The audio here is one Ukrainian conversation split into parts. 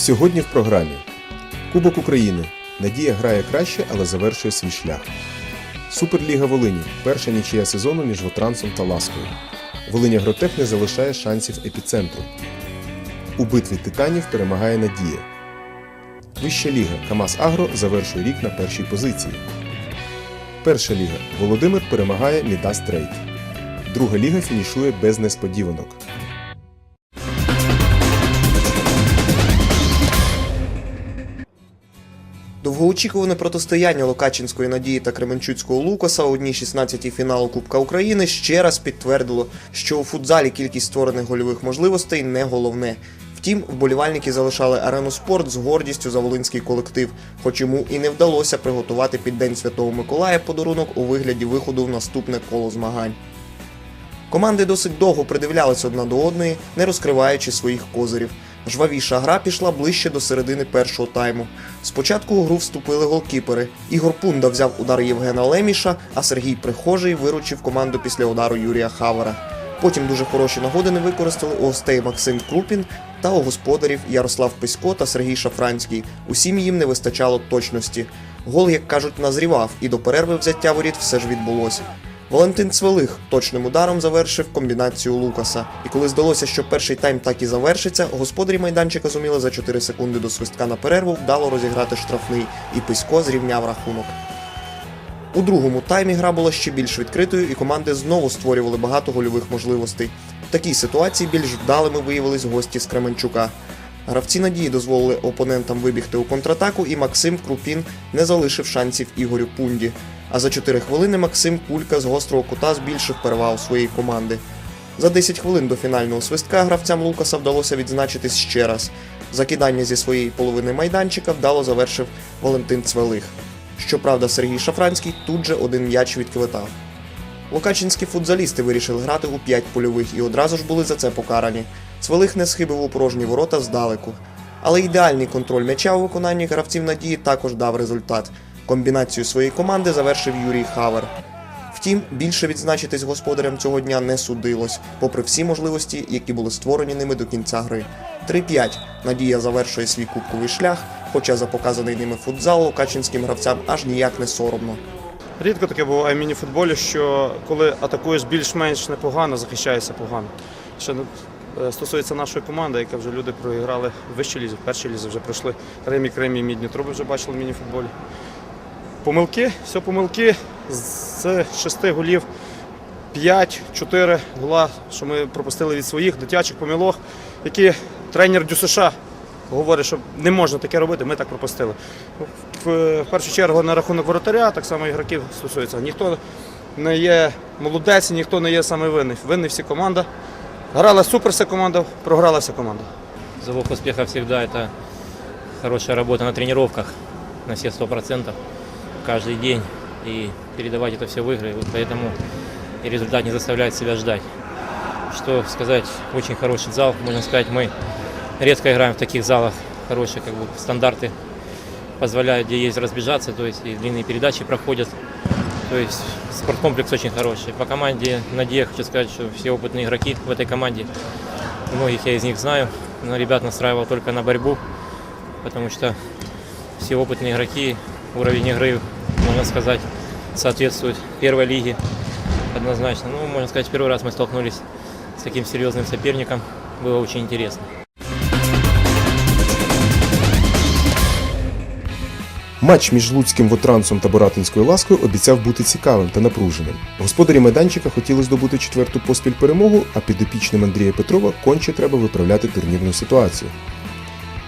Сьогодні в програмі Кубок України. Надія грає краще, але завершує свій шлях. Суперліга Волині. Перша нічия сезону між Вотрансом та Ласкою. Волинь Агротех не залишає шансів епіцентру. У битві титанів перемагає Надія. Вища ліга Камаз Агро завершує рік на першій позиції. Перша ліга Володимир перемагає Мідас Трейд. Друга ліга фінішує без несподіванок. Довгоочікуване протистояння Локачинської надії та Кременчуцького Лукаса у одній 16 фіналу Кубка України ще раз підтвердило, що у футзалі кількість створених гольових можливостей не головне. Втім, вболівальники залишали арену спорт з гордістю за волинський колектив, хоч йому і не вдалося приготувати під День Святого Миколая подарунок у вигляді виходу в наступне коло змагань. Команди досить довго придивлялись одна до одної, не розкриваючи своїх козирів. Жвавіша гра пішла ближче до середини першого тайму. Спочатку у гру вступили голкіпери. Ігор Пунда взяв удар Євгена Леміша, а Сергій Прихожий виручив команду після удару Юрія Хавара. Потім дуже хороші нагоди не використали у гостей Максим Крупін та у господарів Ярослав Писько та Сергій Шафранський. Усім їм не вистачало точності. Гол, як кажуть, назрівав, і до перерви взяття воріт все ж відбулося. Валентин Цвелих точним ударом завершив комбінацію Лукаса. І коли здалося, що перший тайм так і завершиться, господарі майданчика зуміли за 4 секунди до свистка на перерву вдало розіграти штрафний, і Писько зрівняв рахунок. У другому таймі гра була ще більш відкритою, і команди знову створювали багато гольових можливостей. В такій ситуації більш вдалими виявились гості з Кременчука. Гравці надії дозволили опонентам вибігти у контратаку, і Максим Крупін не залишив шансів Ігорю Пунді. А за 4 хвилини Максим Кулька з гострого кута збільшив перевагу своєї команди. За 10 хвилин до фінального свистка гравцям Лукаса вдалося відзначитись ще раз. Закидання зі своєї половини майданчика вдало завершив Валентин Цвелих. Щоправда, Сергій Шафранський тут же один м'яч відквитав. Локачинські футзалісти вирішили грати у 5 польових і одразу ж були за це покарані. Цвелих не схибив у порожні ворота здалеку. Але ідеальний контроль м'яча у виконанні гравців надії також дав результат. Комбінацію своєї команди завершив Юрій Хавер. Втім, більше відзначитись господарям цього дня не судилось, попри всі можливості, які були створені ними до кінця гри. 3-5. Надія завершує свій кубковий шлях, хоча за показаний ними футзал локачинським гравцям аж ніяк не соромно. Рідко таке буває в міні-футболі, що коли атакуєш більш-менш непогано, захищаєшся погано. Що е, стосується нашої команди, яка вже люди проіграли в вищій лізі, в першій лізі вже пройшли Ремі, Кремі, Мідні труби вже бачили в міні-футболі. Помилки, все помилки. З шести голів 5-4 гола, що ми пропустили від своїх дитячих помилок, які тренер ДЮСШ говорить, що не можна таке робити, ми так пропустили. В, першу чергу на рахунок воротаря, так само ігроків стосується. Ніхто не є молодець, ніхто не є саме винний. Винний всі команда. Грала супер вся команда, програла вся команда. Залог успеха всегда это хорошая работа на тренировках на сто процентов каждый день и передавать это все в игры. Вот поэтому и результат не заставляет себя ждать. Что сказать, очень хороший зал, можно сказать, мы редко играем в таких залах, хорошие как бы стандарты позволяют, где есть разбежаться, то есть и длинные передачи проходят. То есть спорткомплекс очень хороший. По команде Надея хочу сказать, что все опытные игроки в этой команде, многих я из них знаю, но ребят настраивал только на борьбу, потому что все опытные игроки, уровень игры, можно сказать, соответствует первой лиге однозначно. Ну, можно сказать, первый раз мы столкнулись с таким серьезным соперником. Было очень интересно. Матч між Луцьким Вотрансом та Боратинською ласкою обіцяв бути цікавим та напруженим. Господарі майданчика хотіли здобути четверту поспіль перемогу, а підопічним Андрія Петрова конче треба виправляти турнірну ситуацію.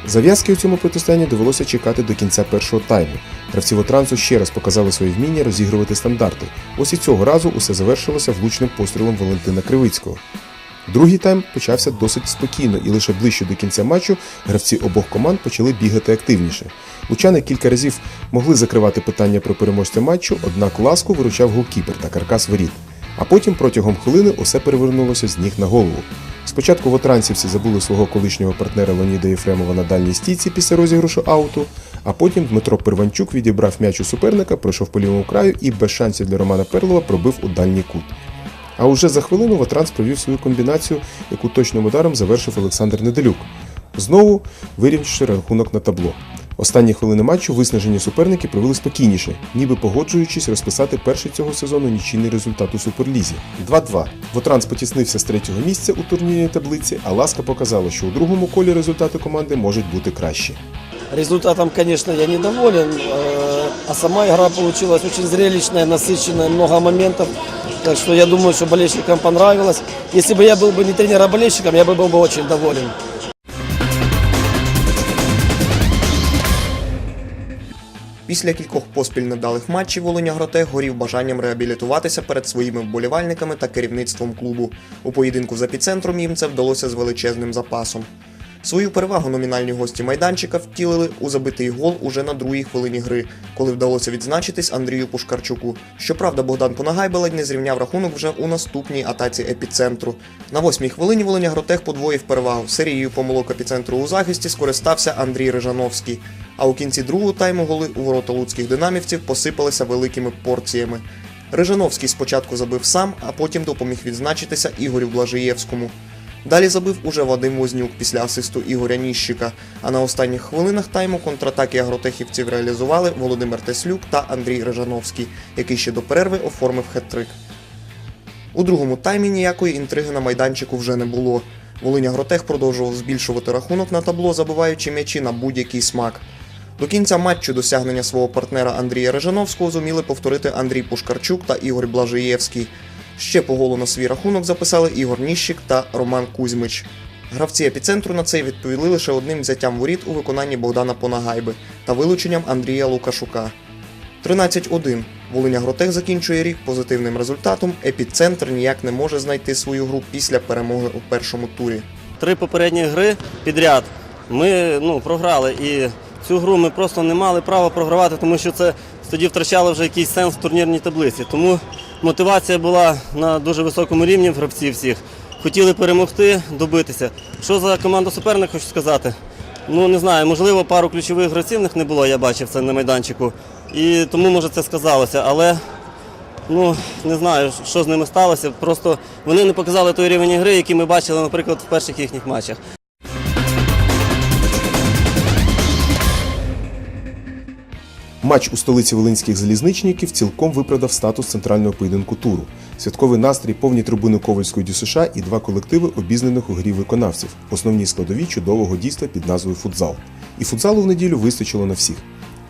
Зав'язки у цьому протистоянні довелося чекати до кінця першого тайму. Гравці Вотрансу ще раз показали своє вміння розігрувати стандарти. Ось і цього разу усе завершилося влучним пострілом Валентина Кривицького. Другий тайм почався досить спокійно, і лише ближче до кінця матчу гравці обох команд почали бігати активніше. Лучани кілька разів могли закривати питання про переможця матчу, однак ласку виручав голкіпер та каркас воріт. А потім протягом хвилини усе перевернулося з ніг на голову. Спочатку вотрансівці забули свого колишнього партнера Леоніда Єфремова на дальній стійці після розіграшу ауту, а потім Дмитро Перванчук відібрав м'яч у суперника, пройшов по лівому краю і без шансів для Романа Перлова пробив у дальній кут. А уже за хвилину Ватранс провів свою комбінацію, яку точним ударом завершив Олександр Неделюк. знову вирівнявши рахунок на табло. Останні хвилини матчу виснажені суперники провели спокійніше, ніби погоджуючись розписати перший цього сезону нічийний результат у Суперлізі. 2-2. Вотранс потіснився з третього місця у турнірній таблиці, а Ласка показала, що у другому колі результати команди можуть бути кращі. Результатом, конечно, я недоволен, э, а сама игра получилась очень зрелищная, насыщенная, много моментов. Так что я думаю, что болельщикам понравилось. Если бы я был бы не тренер, а болельщиком, я бы был бы очень доволен. Після кількох поспіль недалих матчів Волиня Гротех горів бажанням реабілітуватися перед своїми вболівальниками та керівництвом клубу. У поєдинку з епіцентром їм це вдалося з величезним запасом. Свою перевагу номінальні гості майданчика втілили у забитий гол уже на другій хвилині гри, коли вдалося відзначитись Андрію Пушкарчуку. Щоправда, Богдан Понагайба ледь не зрівняв рахунок вже у наступній атаці епіцентру. На восьмій хвилині Волиня Гротех подвоїв перевагу. Серією помилок епіцентру у захисті скористався Андрій Рижановський. А у кінці другого тайму голи у ворота луцьких динамівців посипалися великими порціями. Рижановський спочатку забив сам, а потім допоміг відзначитися Ігорю Блажиєвському. Далі забив уже Вадим Вознюк після асисту Ігоря Ніщика. А на останніх хвилинах тайму контратаки агротехівців реалізували Володимир Теслюк та Андрій Рижановський, який ще до перерви оформив хет-трик. У другому таймі ніякої інтриги на майданчику вже не було. Волинь Агротех продовжував збільшувати рахунок на табло, забиваючи м'ячі на будь-який смак. До кінця матчу досягнення свого партнера Андрія Режановського зуміли повторити Андрій Пушкарчук та Ігор Блажиєвський. Ще по голу на свій рахунок записали Ігор Ніщик та Роман Кузьмич. Гравці епіцентру на це відповіли лише одним взяттям воріт у виконанні Богдана Понагайби та вилученням Андрія Лукашука. 13-1. Волиня Гротех закінчує рік позитивним результатом. Епіцентр ніяк не може знайти свою гру після перемоги у першому турі. Три попередні гри підряд ми ну, програли. І цю гру ми просто не мали права програвати, тому що це тоді втрачало вже якийсь сенс в турнірній таблиці. Тому мотивація була на дуже високому рівні гравців всіх. Хотіли перемогти, добитися. Що за команда суперник, хочу сказати? Ну не знаю, можливо, пару ключових гравців них не було, я бачив це на майданчику. І тому може це сказалося. Але Ну, не знаю, що з ними сталося. Просто вони не показали той рівень гри, який ми бачили, наприклад, в перших їхніх матчах. Матч у столиці волинських залізничників цілком виправдав статус центрального поєдинку туру. Святковий настрій, повні трибуни Ковальської ДЮСШ і два колективи, обізнаних у грі виконавців, основні складові чудового дійства під назвою футзал. І футзалу в неділю вистачило на всіх.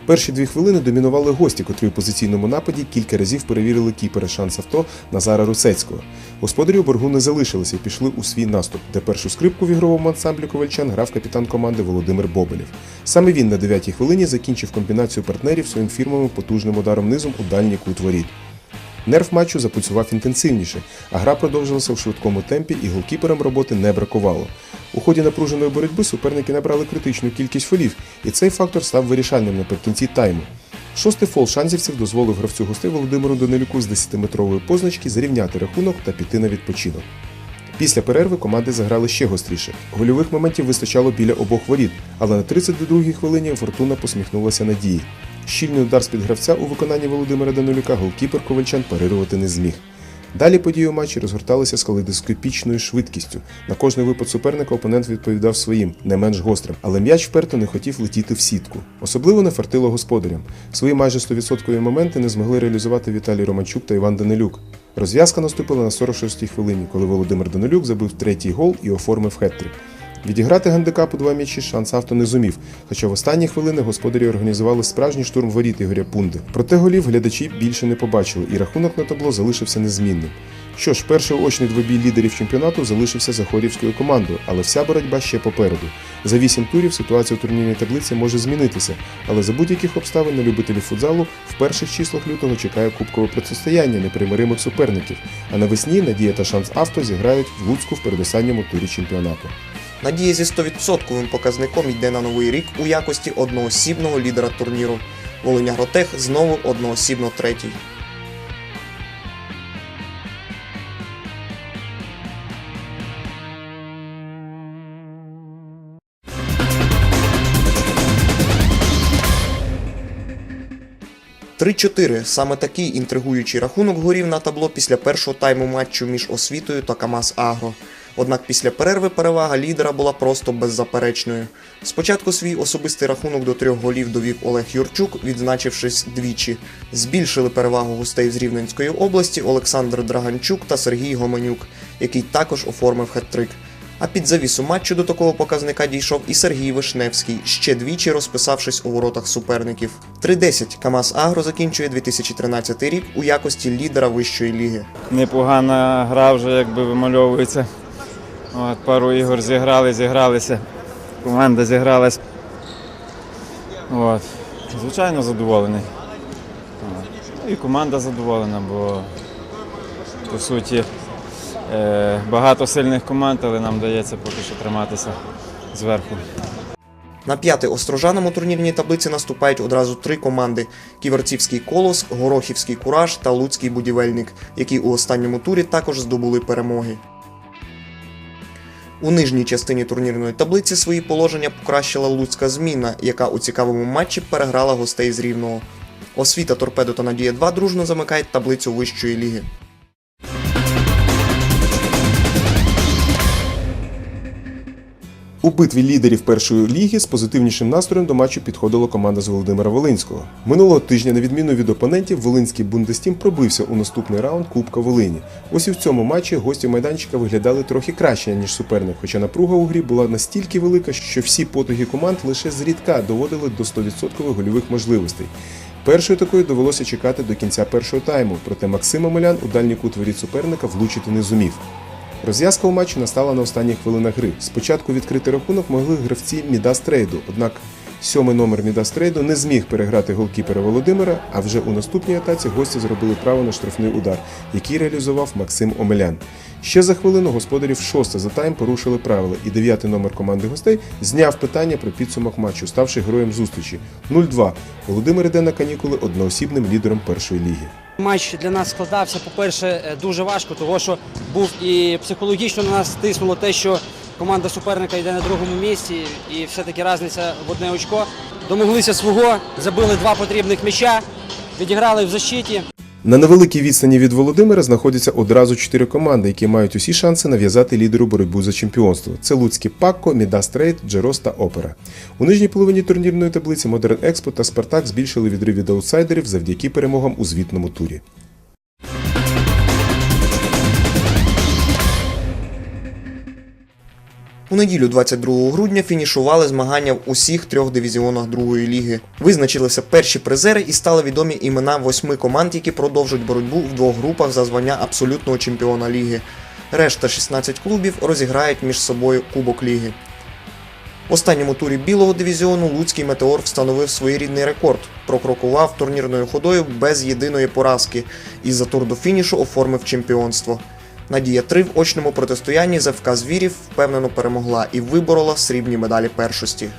Перші дві хвилини домінували гості, котрі у позиційному нападі кілька разів перевірили кіпера шанс авто Назара Русецького. Господарі боргу не залишилися і пішли у свій наступ, де першу скрипку в ігровому ансамблі ковальчан грав капітан команди Володимир Бобелєв. Саме він на 9-й хвилині закінчив комбінацію партнерів своїм фірмовим потужним ударом низом у дальній кут воріт. Нерв матчу запульсував інтенсивніше, а гра продовжилася в швидкому темпі і голкіперам роботи не бракувало. У ході напруженої боротьби суперники набрали критичну кількість фолів, і цей фактор став вирішальним наприкінці тайму. Шостий фол шанзівців дозволив гравцю гостей Володимиру Данилюку з 10-метрової позначки зарівняти рахунок та піти на відпочинок. Після перерви команди заграли ще гостріше. Гольових моментів вистачало біля обох воріт, але на 32-й хвилині Фортуна посміхнулася надії. Щільний удар з-під гравця у виконанні Володимира Данилюка голкіпер ковальчан парирувати не зміг. Далі події у матчі розгорталися з калейдоскопічною швидкістю. На кожний випад суперника опонент відповідав своїм, не менш гострим, але м'яч вперто не хотів летіти в сітку. Особливо не фартило господарям. Свої майже 100% моменти не змогли реалізувати Віталій Романчук та Іван Данилюк. Розв'язка наступила на 46-й хвилині, коли Володимир Данилюк забив третій гол і оформив хет-трик. Відіграти гандикап у два м'ячі шанс авто не зумів, хоча в останні хвилини господарі організували справжній штурм воріт Ігоря Пунди. Проте голів глядачі більше не побачили, і рахунок на табло залишився незмінним. Що ж, перший очний двобій лідерів чемпіонату залишився за хорівською командою, але вся боротьба ще попереду. За вісім турів ситуація у турнірній таблиці може змінитися, але за будь-яких обставин на любителів футзалу в перших числах лютого чекає кубкове протистояння непримиримих суперників. А навесні Надія та шанс авто зіграють в Луцьку в передостанньому турі чемпіонату. Надія зі 100% показником йде на новий рік у якості одноосібного лідера турніру. Волиня Гротех знову одноосібно третій. Три-чотири. Саме такий інтригуючий рахунок горів на табло після першого тайму матчу між освітою та Камаз Агро. Однак після перерви перевага лідера була просто беззаперечною. Спочатку свій особистий рахунок до трьох голів довів Олег Юрчук, відзначившись двічі. Збільшили перевагу гостей з Рівненської області Олександр Драганчук та Сергій Гоменюк, який також оформив хет-трик. А під завісу матчу до такого показника дійшов і Сергій Вишневський, ще двічі розписавшись у воротах суперників. 3-10 КамАЗ Агро закінчує 2013 рік у якості лідера вищої ліги. непогана гра вже якби вимальовується. От, пару ігор зіграли, зігралися. Команда зігралась. От. Звичайно, задоволений. От. І команда задоволена, бо по суті е, багато сильних команд, але нам вдається поки що триматися зверху. На п'яте острожанам у турнірній таблиці наступають одразу три команди: Ківерцівський колос, Горохівський кураж та Луцький будівельник, які у останньому турі також здобули перемоги. У нижній частині турнірної таблиці свої положення покращила Луцька зміна, яка у цікавому матчі переграла гостей з Рівного. Освіта Торпедо та Надія 2 дружно замикають таблицю вищої ліги. У битві лідерів першої ліги з позитивнішим настроєм до матчу підходила команда з Володимира Волинського. Минулого тижня, на відміну від опонентів, Волинський Бундестім пробився у наступний раунд Кубка Волині. Ось і в цьому матчі гості майданчика виглядали трохи краще, ніж суперник, хоча напруга у грі була настільки велика, що всі потуги команд лише зрідка доводили до 100% гольових можливостей. Першою такою довелося чекати до кінця першого тайму, проте Максим Омелян у дальній кут воріт суперника влучити не зумів. Розв'язка у матчі настала на останніх хвилинах гри. Спочатку відкрити рахунок могли гравці Мідастрейду, однак сьомий номер Мідастрейду не зміг переграти голкіпера Володимира, а вже у наступній атаці гості зробили право на штрафний удар, який реалізував Максим Омелян. Ще за хвилину господарів шосте за тайм порушили правила, і дев'ятий номер команди гостей зняв питання про підсумок матчу, ставши героєм зустрічі 0-2. Володимир іде на канікули одноосібним лідером першої ліги. Матч для нас складався, по-перше, е, дуже важко, тому що був і психологічно на нас тиснуло те, що команда суперника йде на другому місці, і все-таки різниця в одне очко. Домоглися свого, забили два потрібних м'яча, відіграли в защиті. На невеликій відстані від Володимира знаходяться одразу чотири команди, які мають усі шанси нав'язати лідеру боротьбу за чемпіонство. Це Луцькі Пакко, Мідастрейд, Джерос та Опера. У нижній половині турнірної таблиці Модерн Експо та Спартак збільшили відрив від аутсайдерів завдяки перемогам у звітному турі. У неділю 22 грудня фінішували змагання в усіх трьох дивізіонах другої ліги. Визначилися перші призери і стали відомі імена восьми команд, які продовжують боротьбу в двох групах за звання абсолютного чемпіона ліги. Решта 16 клубів розіграють між собою Кубок ліги. В останньому турі білого дивізіону Луцький метеор встановив своєрідний рекорд, прокрокував турнірною ходою без єдиної поразки і за тур до фінішу оформив чемпіонство. Надія 3 в очному протистоянні з ФК Звірів впевнено перемогла і виборола срібні медалі першості.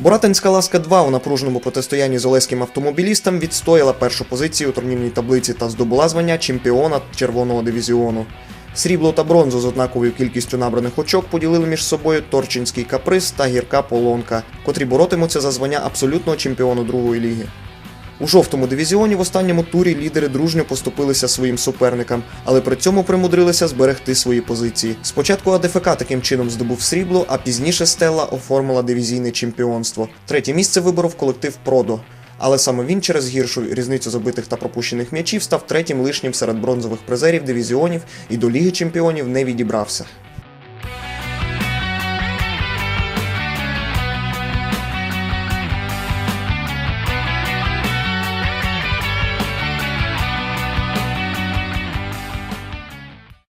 Боратинська ласка 2 у напруженому протистоянні з олеським автомобілістом відстояла першу позицію у турнірній таблиці та здобула звання чемпіона червоного дивізіону. Срібло та бронзу з однаковою кількістю набраних очок поділили між собою Торчинський каприз та гірка полонка, котрі боротимуться за звання абсолютного чемпіону другої ліги. У жовтому дивізіоні в останньому турі лідери дружньо поступилися своїм суперникам, але при цьому примудрилися зберегти свої позиції. Спочатку АДФК таким чином здобув срібло, а пізніше Стелла оформила дивізійне чемпіонство. Третє місце виборов колектив Продо. Але саме він через гіршу різницю забитих та пропущених м'ячів став третім лишнім серед бронзових призерів дивізіонів і до Ліги Чемпіонів не відібрався.